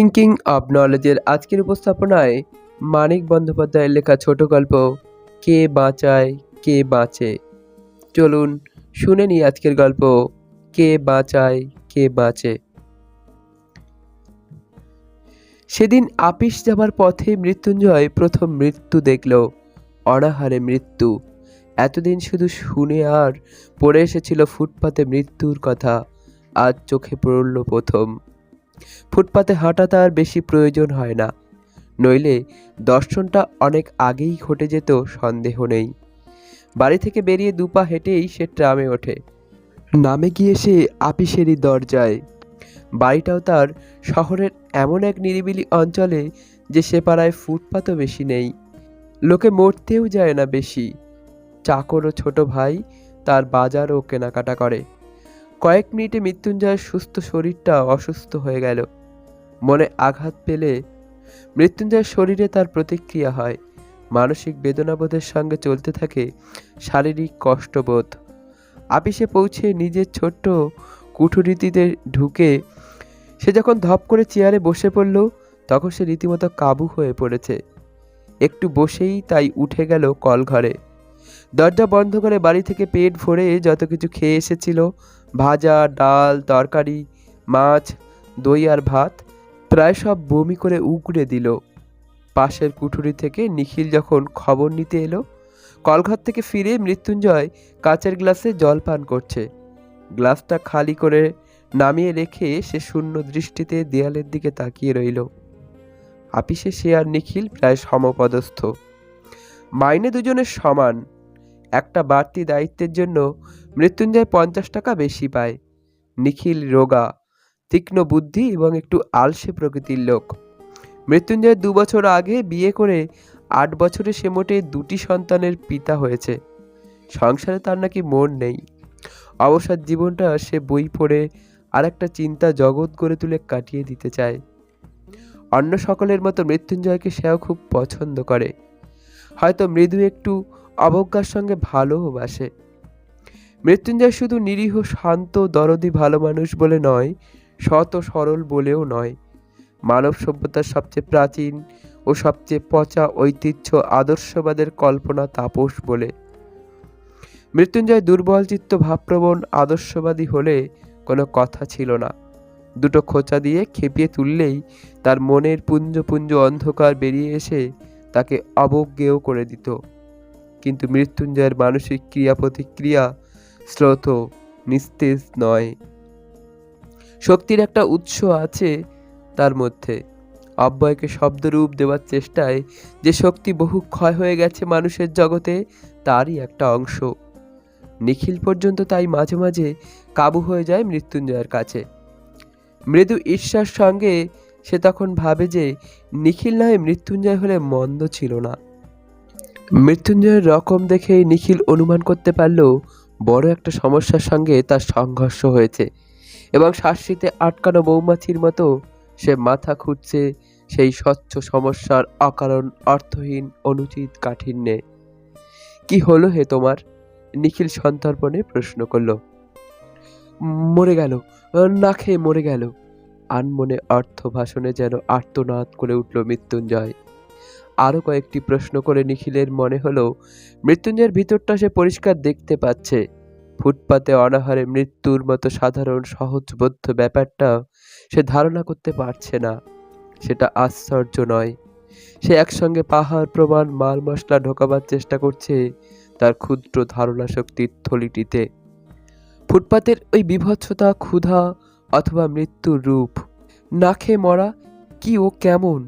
Thinking of নলেজের আজকের উপস্থাপনায় মানিক বন্দ্যোপাধ্যায়ের লেখা ছোট গল্প, কে বাঁচায়, কে বাঁচে? চলুন শুনে নিই আজকের গল্প, কে বাঁচায়, কে বাঁচে? সেদিন আপিস যাবার পথে মৃত্যুঞ্জয় প্রথম মৃত্যু দেখল, অনাহারে মৃত্যু। এতদিন শুধু শুনে আর পড়ে এসেছিল ফুটপাতে মৃত্যুর কথা, আজ চোখে পড়ল প্রথম। ফুটপাতে হাঁটা তার বেশি প্রয়োজন হয় না। নইলে দর্শনটা অনেক আগেই ঘটে যেত, সন্দেহ নেই। বাড়ি থেকে বেরিয়ে দুপা হেঁটেই সে ট্রামে ওঠে। নামে গিয়ে সে আপিসেরই দরজায়। বাড়িটাও তার শহরের এমন এক নিরিবিলি অঞ্চলে যে সে পাড়ায় ফুটপাতও বেশি নেই। লোকে মরতেও যায় না বেশি। চাকর ও ছোট ভাই, তার বাজারও কেনাকাটা করে। কয়েক মিনিটে মৃত্যুঞ্জয়ের সুস্থ শরীরটা অসুস্থ হয়ে গেল। মনে আঘাত পেলে মৃত্যুঞ্জয়ের শরীরে তার প্রতিক্রিয়া হয়। মানসিক বেদনাবোধের সঙ্গে চলতে থাকে শারীরিক কষ্টবোধ। আপিসে পৌঁছে নিজের ছোট্ট কুঠুরিটিতে ঢুকে সে যখন ধপ করে চেয়ারে বসে পড়ল, তখন সে রীতিমতো কাবু হয়ে পড়েছে। একটু বসেই তাই উঠে গেল কলঘরে। দরজা বন্ধ করে বাড়ি থেকে পেট ভরে যত কিছু খেয়ে এসেছিল ভাজা, ডাল, তরকারি, মাছ, দই আর ভাত প্রায় সব বমি করে উগড়ে দিল। পাশের কুঠুরি থেকে নিখিল যখন খবর নিতে এলো, কলঘর থেকে ফিরে মৃত্যুঞ্জয় কাচের গ্লাসে জল পান করছে। গ্লাসটা খালি করে নামিয়ে রেখে সে শূন্য দৃষ্টিতে দেয়ালের দিকে তাকিয়ে রইল। আপিসে সে আর নিখিল প্রায় সমপদস্থ। মাইনে দুজনের সমান। একটা বাড়তি দায়িত্বের জন্য মৃত্যুঞ্জয় পঞ্চাশ টাকা বেশি পায়। নিখিল রোগা, তীক্ষ্ণ বুদ্ধি এবং একটু আলসে প্রকৃতির লোক। মৃত্যুঞ্জয় দু বছর আগে বিয়ে করে আট বছরে সে মোটে দুটি সন্তানের পিতা হয়েছে। সংসারে তার নাকি মন নেই। অবসর জীবনটা সে বই পড়ে আর একটা চিন্তা জগৎ গড়ে তুলে কাটিয়ে দিতে চায়। অন্য সকলের মতো মৃত্যুঞ্জয়কে সেও খুব পছন্দ করে। হয়তো মৃদু একটু অবজ্ঞার সঙ্গে ভালোবাসে মৃত্যুঞ্জয় শুধু নিরীহ, শান্ত, দরদি, ভালো মানুষ বলে নয় ও সরল বলেও নয়। মানব সভ্যতার সবচেয়ে প্রাচীন ও সবচেয়ে পচা ঐতিহ্য আদর্শবাদের কল্পনা তাপস বলে। মৃত্যুঞ্জয় দুর্বল, চিত্ত ভাবপ্রবণ, আদর্শবাদী হলে কোনো কথা ছিল না। দুটো খোঁচা দিয়ে খেপিয়ে তুললেই তার মনের পুঞ্জ পুঞ্জ অন্ধকার বেরিয়ে এসে তাকে অবজ্ঞেয় করে দিত। কিন্তু মৃত্যুঞ্জয়ের মানসিক ক্রিয়া প্রতিক্রিয়া স্রোত নিস্তেজ নয়। শক্তির একটা উৎস আছে তার মধ্যে। অব্যয়কে শব্দরূপ দেওয়ার চেষ্টায় যে শক্তি বহু ক্ষয় হয়ে গেছে মানুষের জগতে, তারই একটা অংশ। নিখিল পর্যন্ত তাই মাঝে মাঝে কাবু হয়ে যায় মৃত্যুঞ্জয়ের কাছে। মৃদু ঈর্ষার সঙ্গে সে তখন ভাবে যে নিখিল নয় মৃত্যুঞ্জয় হলে মন্দ ছিল না। মৃত্যুঞ্জয়ের রকম দেখে নিখিল অনুমান করতে পারল, বড় একটা সমস্যার সঙ্গে তার সংঘর্ষ হয়েছে এবং শ্বাসিতে আটকানো মৌমাছির মতো সে মাথা খুঁজছে সেই স্বচ্ছ সমস্যার অকারণ অর্থহীন অনুচিত কাঠিন্যে। কি হলো হে তোমার? নিখিল সন্তর্পণে প্রশ্ন করল। মরে গেল, না খেয়ে মরে গেল। আনমনে অর্থ ভাষণে যেন আর্তনাদ করে উঠল মৃত্যুঞ্জয়। আরও কয়েকটি প্রশ্ন করে নিখিলের মনে হলো, মৃত্যুঞ্জয়ের ভিতরটা সে পরিষ্কার দেখতে পাচ্ছে। ফুটপাতে অনাহারে মৃত্যুর মতো সাধারণ সহজবোধ্য ব্যাপারটা সে ধারণা করতে পারছে না। সেটা আশ্চর্য নয়। সে একসঙ্গে পাহাড়, প্রমাণ, মাল মশলা ঢোকাবার চেষ্টা করছে তার ক্ষুদ্র ধারণা শক্তির থলিটিতে। ফুটপাতের ওই বিভৎসতা, ক্ষুধা অথবা মৃত্যুর রূপ, না খেয়ে মরা কি ও কেমন?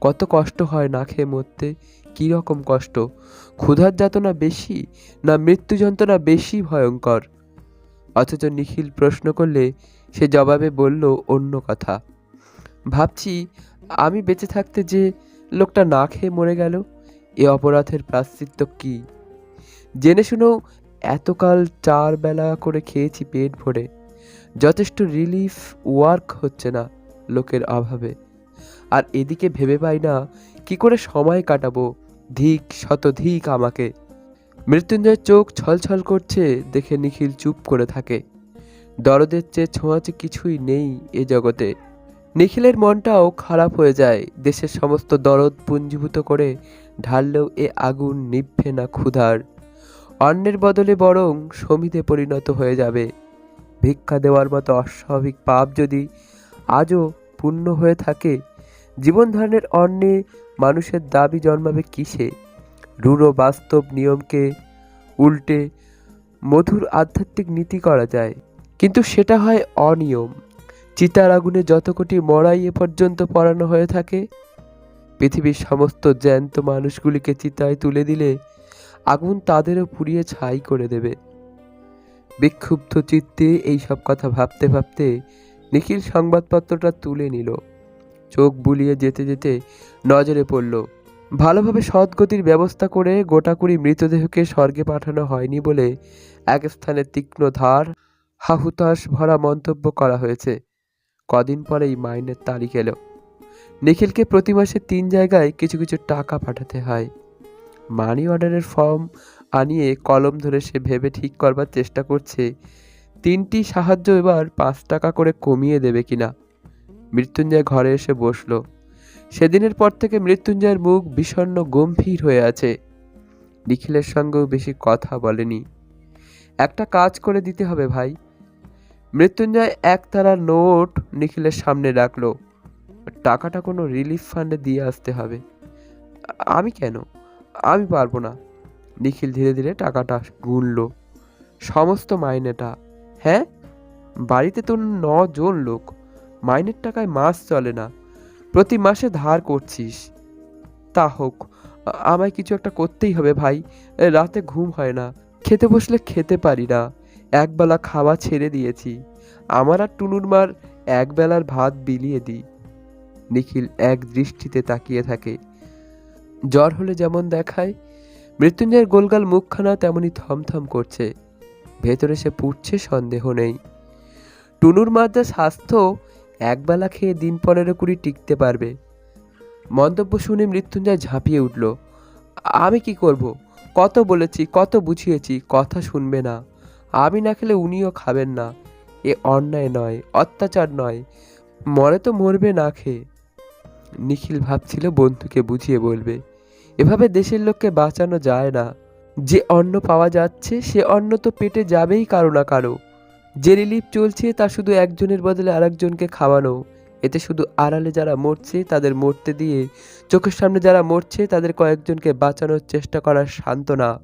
কত কষ্ট হয় না খেয়ে মরতে, কী রকম কষ্ট? ক্ষুধার যাতনা বেশি না মৃত্যু যন্ত্রণা বেশি ভয়ঙ্কর? অথচ নিখিল প্রশ্ন করলে সে জবাবে বলল অন্য কথা। ভাবছি আমি বেঁচে থাকতে যে লোকটা না খেয়ে মরে গেল, এ অপরাধের প্রাশ্চিত্য কি? জেনে শুনেও এতকাল চার বেলা করে খেয়েছি পেট ভরে, যথেষ্ট রিলিফ ওয়ার্ক হচ্ছে না লোকের অভাবে। আর এদিকে ভেবে পাই না কি করে সময় কাটাবো। ধিক, শতধিক আমাকে। মৃত্যুঞ্জয়ের চোখ ছলছল করছে দেখে নিখিল চুপ করে থাকে। দরদের চেয়ে ছোঁয়াচে কিছুই নেই এ জগতে। নিখিলের মনটাও খারাপ হয়ে যায়, দেশের সমস্ত দরদ পুঞ্জীভূত করে ঢাললেও এ আগুন নিভবে না ক্ষুধার। অন্যের বদলে বরং সমিতে পরিণত হয়ে যাবে। ভিক্ষা দেওয়ার মতো অস্বাভাবিক পাপ যদি আজও পূর্ণ হয়ে থাকে জীবন ধারণের অন্যে মানুষের দাবি জন্মাবে কিসে? রূঢ় বাস্তব নিয়মকে উল্টে মধুর আধ্যাত্মিক নীতি করা যায়। কিন্তু সেটা হয় অনিয়ম। চিতার আগুনে যত কোটি মরাই এ পর্যন্ত পড়ানো হয়ে থাকে, পৃথিবীর সমস্ত জ্যান্ত মানুষগুলিকে চিতায় তুলে দিলে আগুন তাদেরও পুড়িয়ে ছাই করে দেবে। বিক্ষুব্ধ চিত্তে এই সব কথা ভাবতে ভাবতে নিখিল সংবাদপত্রটা তুলে নিল। চোখ বুলিয়ে যেতে যেতে নজরে পড়ল। ভালোভাবে সৎগতির ব্যবস্থা করে গোটাকুড়ি মৃতদেহকে স্বর্গে পাঠানো হয়নি বলে এক স্থানে তীক্ষ্ণ ধার, হাহুতাশ ভরা মন্তব্য করা হয়েছে। কদিন পরেই মাইনের তারিখ এলো। নিখিলকে প্রতি মাসে তিন জায়গায় কিছু কিছু টাকা পাঠাতে হয়। মানি অর্ডারের ফর্ম আনিয়ে কলম ধরে সে ভেবে ঠিক করবার চেষ্টা করছে, তিনটি সাহায্য এবার পাঁচ টাকা করে কমিয়ে দেবে কিনা। মৃত্যুঞ্জয় ঘরে এসে বসল। সেদিনের পর থেকে মৃত্যুঞ্জয়ের মুখ বিষণ্ণ গম্ভীর হয়ে আছে। নিখিলের সঙ্গেও বেশি কথা বলেনি। একটা কাজ করে দিতে হবে ভাই। মৃত্যুঞ্জয় একতারা নোট নিখিলের সামনে রাখল। টাকাটা কোনো রিলিফ ফান্ডে দিয়ে আসতে হবে। আমি কেন? আমি পারব না। নিখিল ধীরে ধীরে টাকাটা গুনলো। সমস্ত মাইনেটা। হ্যাঁ? বাড়িতে তো জন লোক। মাইনের টাকায় মাস চলে না। প্রতি মাসে ধার করছিস। তা হোক, আমায় কিছু একটা করতেই হবে ভাই। রাতে ঘুম হয় না। খেতে বসলে খেতে পারি না। একবেলা খাওয়া ছেড়ে দিয়েছি। আমার আর টুনুর মার একবেলার ভাত বিলিয়ে দিই। নিখিল এক দৃষ্টিতে তাকিয়ে থাকে। জ্বর হলে যেমন দেখায়, মৃত্যুঞ্জয়ের গোলগাল মুখখানা তেমনি থমথম করছে। ভেতরে সে পুড়ছে, সন্দেহ নেই। টুনুর মার যা স্বাস্থ্য একবেলা খেয়ে দিন পনেরো কুড়ি টিকতে পারবে। মন্তব্য শুনে মৃত্যুঞ্জয় ঝাঁপিয়ে উঠল। আমি কি করব? কত বলেছি, কত বুঝিয়েছি, কথা শুনবে না। আমি না খেলে উনিও খাবেন না। এ অন্যায় নয়, অত্যাচার নয়। মরে তো মরবে না খেয়ে। নিখিল ভাবছিল বন্ধুকে বুঝিয়ে বলবে, এভাবে দেশের লোককে বাঁচানো যায় না। যে অন্ন পাওয়া যাচ্ছে, সে অন্ন তো পেটে যাবেই কারও না কারও। যে রিলিফ চলছে তা শুধু একজনের বদলে আরেকজনকে খাওয়ানো। এতে শুধু আড়ালে যারা মরছে, তাদের মরতে দিয়ে চোখের সামনে যারা মরছে, তাদের কয়েকজনকে বাঁচানোর চেষ্টা করার সান্ত্বনা।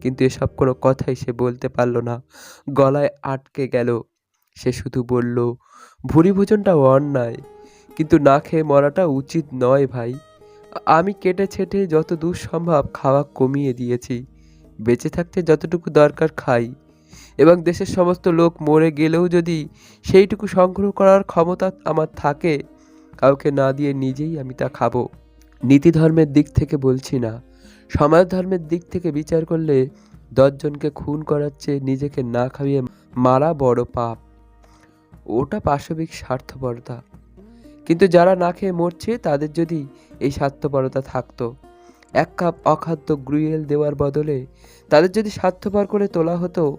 কিন্তু এসব কোনো কথাই সে বলতে পারল না। গলায় আটকে গেল। সে শুধু বলল ভুরি ভোজনটাও অন্যায়। কিন্তু না খেয়ে মরাটা উচিত নয় ভাই। আমি কেটে ছেটে যত দূর সম্ভব খাওয়া কমিয়ে দিয়েছি। বেঁচে থাকতে যতটুকু দরকার খাই। এবং দেশের সমস্ত লোক মরে গেলেও যদি সেইটুকু সংগ্রহ করার ক্ষমতা আমার থাকে, কাউকে না দিয়ে নিজেই আমি তা খাব। নীতি ধর্মের দিক থেকে বলছি না। সমাজ ধর্মের দিক থেকে বিচার করলে দশজনকে খুন করার চেয়ে নিজেকে না খাইয়ে মারা বড় পাপ। ওটা পাশবিক স্বার্থপরতা। কিন্তু যারা না খেয়ে মরছে, তাদের যদি এই স্বার্থপরতা থাকতো, এক কাপ অখাদ্য গ্রুয়েল দেওয়ার বদলে তাদের যদি স্বার্থপর করে তোলা হতো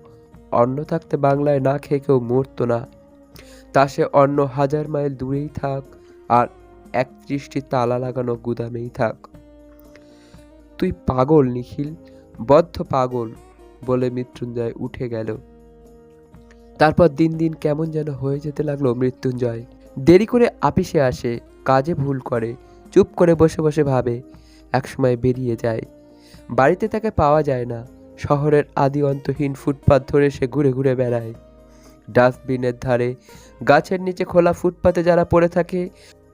অন্ন থাকতে বাংলায় না খেয়ে কেউ মরতো না। তা সে অন্য হাজার মাইল দূরেই থাক আর একত্রিশটি তালা লাগানো গুদামেই থাক। তুই পাগল, নিখিল, বদ্ধ পাগল বলে মৃত্যুঞ্জয় উঠে গেল। তারপর দিন দিন কেমন যেন হয়ে যেতে লাগল মৃত্যুঞ্জয়। দেরি করে আপিসে আসে, কাজে ভুল করে, চুপ করে বসে বসে ভাবে, একসময় বেরিয়ে যায়। বাড়িতে তাকে পাওয়া যায় না। শহরের আদি অন্তহীন ফুটপাত ধরে সে ঘুরে ঘুরে বেড়ায়। ডাস্টবিনের ধারে, গাছের নিচে খোলা ফুটপাতে যারা পড়ে থাকে,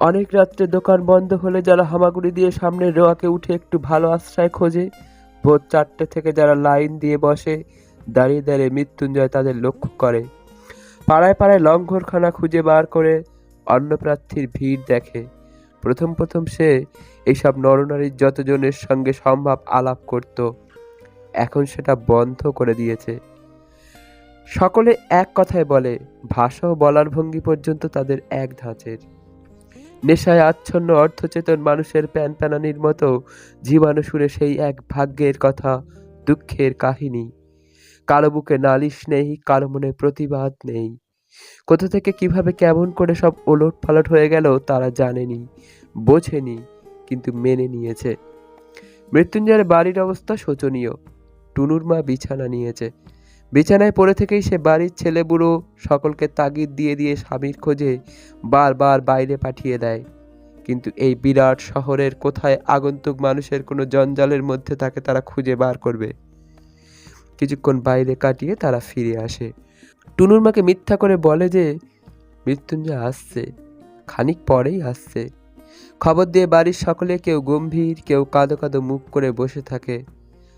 অনেক রাত্রে দোকান বন্ধ হলে যারা হামাগুড়ি দিয়ে সামনের রোয়াকে উঠে একটু ভালো আশ্রয় খোঁজে, ভোর চারটে থেকে যারা লাইন দিয়ে বসে, দাঁড়িয়ে দাঁড়িয়ে মৃত্যুঞ্জয় তাদের লক্ষ্য করে। পাড়ায় পাড়ায় লঙ্ঘরখানা খুঁজে বার করে অন্নপ্রার্থীর ভিড় দেখে। প্রথম প্রথম সে এইসব নরনারীর যতজনের সঙ্গে সম্ভব আলাপ করত। এখন সেটা বন্ধ করে দিয়েছে। সকলে এক কথায় বলে ভাষা বলার ভঙ্গি পর্যন্ত তাদের এক ধাঁচের। নেশায় আচ্ছন্ন, অর্থচেতন মানুষের প্যান প্যানানির মতো জীবাণু সুরে সেই এক ভাগ্যের কথা, দুঃখের কাহিনী। কারও বুকে নালিশ নেই কারও মনে প্রতিবাদ নেই। কোথা থেকে কীভাবে কেমন করে সব ওলট পালট হয়ে গেল তারা জানেনি, বোঝেনি, কিন্তু মেনে নিয়েছে। মৃত্যুঞ্জয়ের বাড়ির অবস্থা শোচনীয়। টুনুর মা বিছানা নিয়েছে। বিছানায় পড়ে থেকেই সে বাড়ির ছেলে বুড়ো সকলকে তাগিদ দিয়ে দিয়ে স্বামীর খোঁজে বারবার বাইরে পাঠিয়ে দেয়। কিন্তু এই বিরাট শহরের কোথায় আগন্তুক মানুষের কোনো জঞ্জালের মধ্যে তাকে তারা খুঁজে বার করবে? কিছুক্ষণ বাইরে কাটিয়ে তারা ফিরে আসে। টুনুর মাকে মিথ্যা করে বলে যে, মৃত্যুঞ্জয় আসছে। খানিক পরেই আসছে। খবর দিয়ে বাড়ির সকলে কেউ গম্ভীর, কেউ কাঁদো কাঁদো মুখ করে বসে থাকে।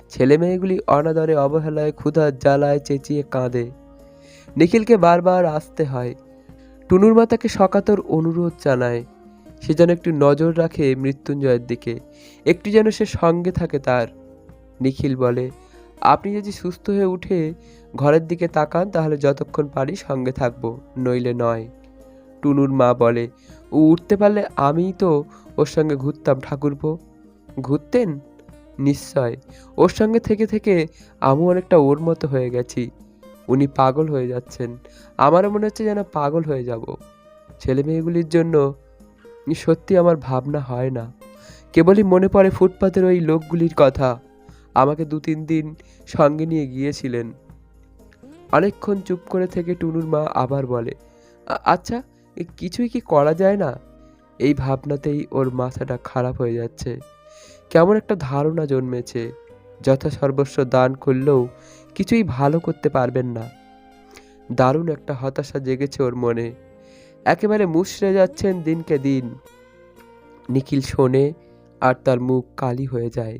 ছেলে মেয়েগুলি অনাদরে অবহেলায় ক্ষুধার জ্বালায়, চেঁচিয়ে কাঁদে। নিখিলকে বারবার আসতে হয়। টুনুর মা তাকে সকাতর অনুরোধ জানায়। সে যেন একটু নজর রাখে মৃত্যুঞ্জয়ের দিকে। একটু যেন সে সঙ্গে থাকে তার। নিখিল বলে, আপনি যদি সুস্থ হয়ে উঠে ঘরের দিকে তাকান, তাহলে যতক্ষণ পারি সঙ্গে থাকব, নইলে নয়। টুনুর মা বলে, ও উঠতে পারলে আমিই তো ওর সঙ্গে ঘুরতাম, ঠাকুরপো। ঘুরতেন? নিশ্চয়। ওর সঙ্গে থেকে থেকে আমি অনেকটা ওর মতো হয়ে গেছি। উনি পাগল হয়ে যাচ্ছেন। আমারও মনে হচ্ছে যেন পাগল হয়ে যাব। ছেলে মেয়েগুলির জন্য সত্যি আমার ভাবনা হয় না। কেবলই মনে পড়ে ফুটপাতের ওই লোকগুলির কথা। আমাকে দু তিন দিন সঙ্গে নিয়ে গিয়েছিলেন। অনেকক্ষণ চুপ করে থেকে টুনুর মা আবার বলে আচ্ছা কিছুই কি করা যায় না? এই ভাবনাতেই ওর মাথাটা খারাপ হয়ে যাচ্ছে। কেমন একটা ধারণা জন্মেছে, যথা সর্বস্ব দান করলেও কিছুই ভালো করতে পারবেন না। দারুণ একটা হতাশা জেগেছে ওর মনে। একেবারে মুষড়ে যাচ্ছেন দিনকে দিন। নিখিল শোনে আর তার মুখ কালি হয়ে যায়।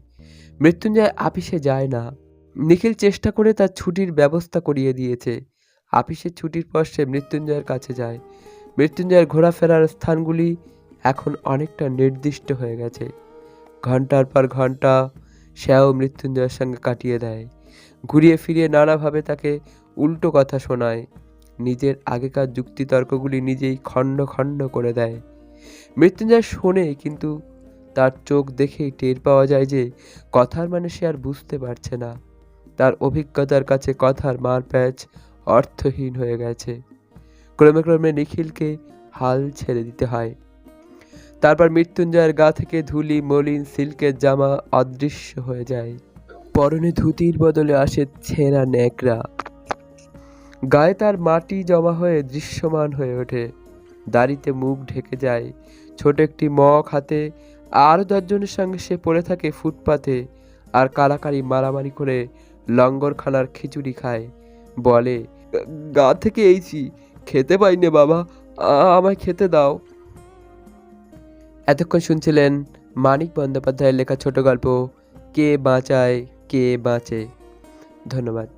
মৃত্যুঞ্জয় আপিসে যায় না। নিখিল চেষ্টা করে তার ছুটির ব্যবস্থা করিয়ে দিয়েছে। আপিসের ছুটির পর সে মৃত্যুঞ্জয়ের কাছে যায়। মৃত্যুঞ্জয়ের ঘোরাফেরার স্থানগুলি এখন অনেকটা নির্দিষ্ট হয়ে গেছে। ঘণ্টার পর ঘণ্টা সেও মৃত্যুঞ্জয়ের সঙ্গে কাটিয়ে দেয়। ঘুরিয়ে ফিরিয়ে নানাভাবে তাকে উল্টো কথা শোনায়। নিজের আগেকার যুক্তিতর্কগুলি নিজেই খণ্ড খণ্ড করে দেয়। মৃত্যুঞ্জয় শোনে কিন্তু তার চোখ দেখেই টের পাওয়া যায় যে কথার মানে সে আর বুঝতে পারছে না। তার অভিজ্ঞতার কাছে কথার মার মারপ্যাচ অর্থহীন হয়ে গেছে। ক্রমে ক্রমে নিখিলকে হাল ছেড়ে দিতে হয়। তারপর মৃত্যুঞ্জয়ের গা থেকে ধুলি, মলিন সিল্কের জামা অদৃশ্য হয়ে যায়। পরনে ধুতির বদলে আসে ছেঁড়া ন্যাকড়া। গায়ে তার মাটি জমা হয়ে দৃশ্যমান হয়ে ওঠে। দাড়িতে মুখ ঢেকে যায়। ছোট একটি মগ হাতে আরও দশজনের সঙ্গে সে পড়ে থাকে ফুটপাতে আর কারাকারি মারামারি করে লঙ্গরখানার খিচুড়ি খায়। বলে, গা থেকে এইছি, খেতে পাইনে বাবা আমায় খেতে দাও। এতক্ষণ শুনছিলেন মানিক বন্দ্যোপাধ্যায়ের লেখা ছোট গল্প কে বাঁচায় কে বাঁচে। ধন্যবাদ।